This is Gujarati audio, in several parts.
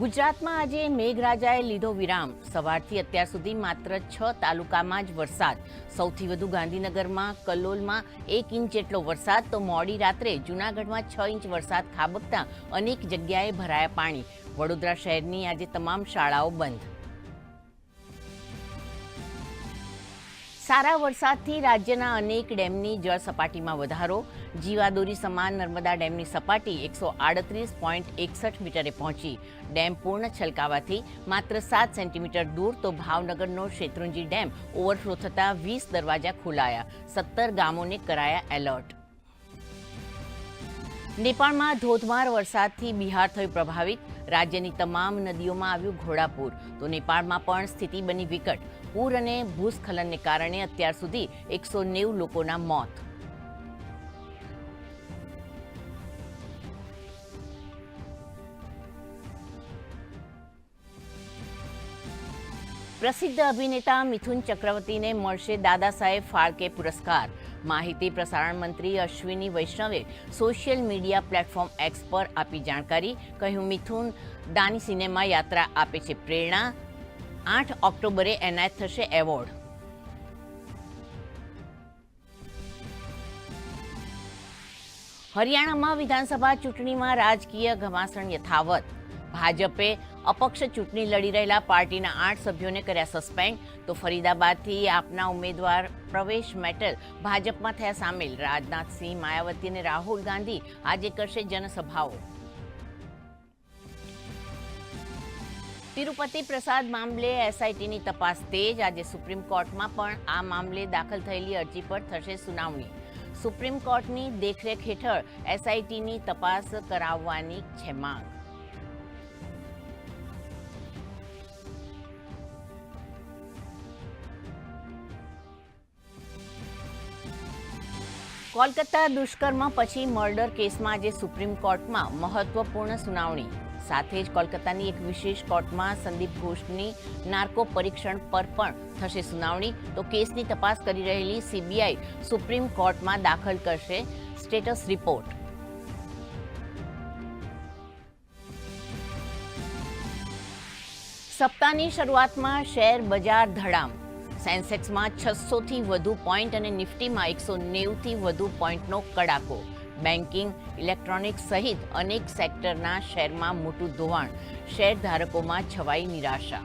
ગુજરાતમાં આજે મેઘરાજાએ લીધો વિરામ. સવારથી અત્યાર સુધી માત્ર છ તાલુકામાં જ વરસાદ. સૌથી વધુ ગાંધીનગરમાં, કલોલમાં એક ઇંચ જેટલો વરસાદ, તો મોડી રાત્રે જૂનાગઢમાં છ ઇંચ વરસાદ ખાબકતા અનેક જગ્યાએ ભરાયા પાણી. વડોદરા શહેરની આજે તમામ શાળાઓ બંધ. સારા વરસાદથી રાજ્યના અનેક ડેમની જળ સપાટીમાં વધારો. જીવાદોરી સમાન નર્મદા ડેમની સપાટી એકસો આડત્રીસ પોઈન્ટ એકસઠ મીટરે પહોંચી. ડેમ પૂર્ણ છલકાવાથી માત્ર સાત સેન્ટીમીટર દૂર તો ભાવનગરનો શેત્રુંજી ડેમ ઓવરફ્લો થતાં વીસ દરવાજા ખોલાયા. સત્તર ગામોને કરાયા એલર્ટ. નેપાળમાં ધોધમાર વરસાદથી બિહાર થયું પ્રભાવિત. રાજ્યની તમામ નદીઓમાં આવ્યું ઘોડાપૂર. તો નેપાળમાં પણ સ્થિતિ બની વિકટ. પૂર અને ભૂસ્ખલનને કારણે અત્યાર સુધી એકસો નેવું લોકોના મોત. પ્રસિદ્ધ અભિનેતા મિથુન ચક્રવર્તીને મળશે દાદા સાહેબ ફાળકે પુરસ્કાર. માહિતી પ્રસારણ મંત્રી અશ્વિની વૈષ્ણવે સોશિયલ મીડિયા પ્લેટફોર્મ એક્સ પર આપી જાણકારી, કહ્યું, મિથુન દાની સિનેમા યાત્રા આપે છે પ્રેરણા. આઠ ઓક્ટોબરે એનાયત થશે એવોર્ડ. હરિયાણામાં વિધાનસભા ચૂંટણીમાં રાજકીય ઘમાસણ યથાવત. ભાજપે અપક્ષ ચૂંટણી લડી રહેલા પાર્ટીના આઠ સભ્યોને કર્યા સસ્પેન્ડ. તો ફરીદાબાદથી આપના ઉમેદવાર પ્રવેશ મેટલ ભાજપમાં થયા સામેલ. રાજનાથસિંહ માયાવતી અને રાહુલ ગાંધી આજે કરશે જનસભાઓ. તિરુપતિ પ્રસાદ મામલે એસઆઈટીની તપાસ તેજ. આજે સુપ્રીમ કોર્ટમાં પણ આ મામલે દાખલ થયેલી અરજી પર થશે સુનાવણી. સુપ્રીમ કોર્ટની દેખરેખ હેઠળ એસઆઈટીની તપાસ કરાવવાની છે માંગ. કોલકાતા દુષ્કર્મ પછી મર્ડર કેસમાં આજે સુપ્રીમ કોર્ટમાં મહત્વપૂર્ણ સુનાવણી. સાથે જ કોલકાતાની એક વિશેષ કોર્ટમાં સંદીપ ઘોષની નાર્કો પરીક્ષણ પર પણ થશે સુનાવણી. તો કેસની તપાસ કરી રહેલી સીબીઆઈ સુપ્રીમ કોર્ટમાં દાખલ કરશે સ્ટેટસ રિપોર્ટ. સપ્તાહની શરૂઆતમાં શેર બજાર ધડામ. સેન્સેક્સમાં છસોથી વધુ પોઈન્ટ અને નિફ્ટીમાં એકસો નેવથી વધુ પોઈન્ટનો કડાકો. બેન્કિંગ, ઇલેક્ટ્રોનિક્સ સહિત અનેક સેક્ટરના શેરમાં મોટું ધોવાણ. શેરધારકોમાં છવાઈ નિરાશા.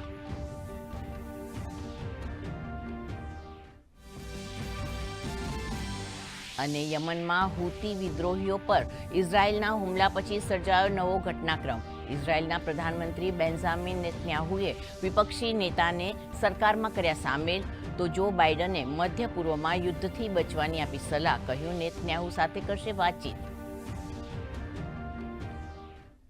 અને યમનમાં હુતી વિદ્રોહીઓ પર ઇઝરાયલના હુમલા પછી સર્જાયો નવો ઘટનાક્રમ. ઇઝરાયેલના પ્રધાનમંત્રી બેન્ઝામિન નેતન્યાહુએ વિપક્ષી નેતાને સરકારમાં કર્યા સામેલ. તો જો બાઇડને મધ્ય પૂર્વમાં યુદ્ધથી બચવાની આપી સલાહ, કહ્યું નેતન્યાહુ સાથે કરશે વાતચીત.